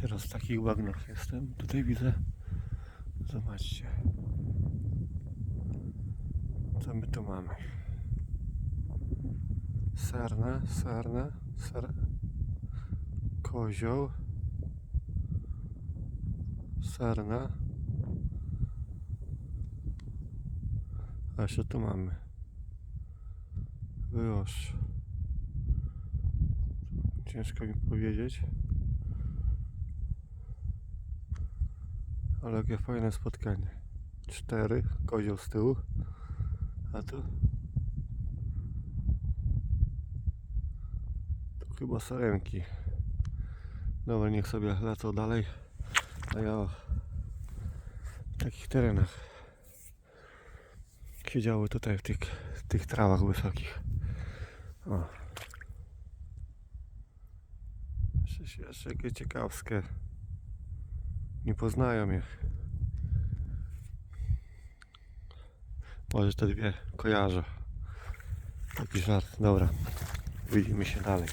Teraz w takich bagnach jestem. Tutaj widzę. Zobaczcie. Co my tu mamy? Sarna, sarna, sar... Kozioł. Sarna. A jeszcze tu mamy. Wyroż. Ciężko mi powiedzieć. Ale jakie fajne spotkanie. Cztery, kozioł z tyłu. A tu? Tu chyba sarenki. Dobra, niech sobie lecą dalej. A ja takich terenach siedziały tutaj w tych, w tych trawach wysokich. O. Jeszcze, jeszcze jakie ciekawskie. Nie poznają mnie. Może te dwie kojarzę. Taki żart. Dobra. Widzimy się dalej.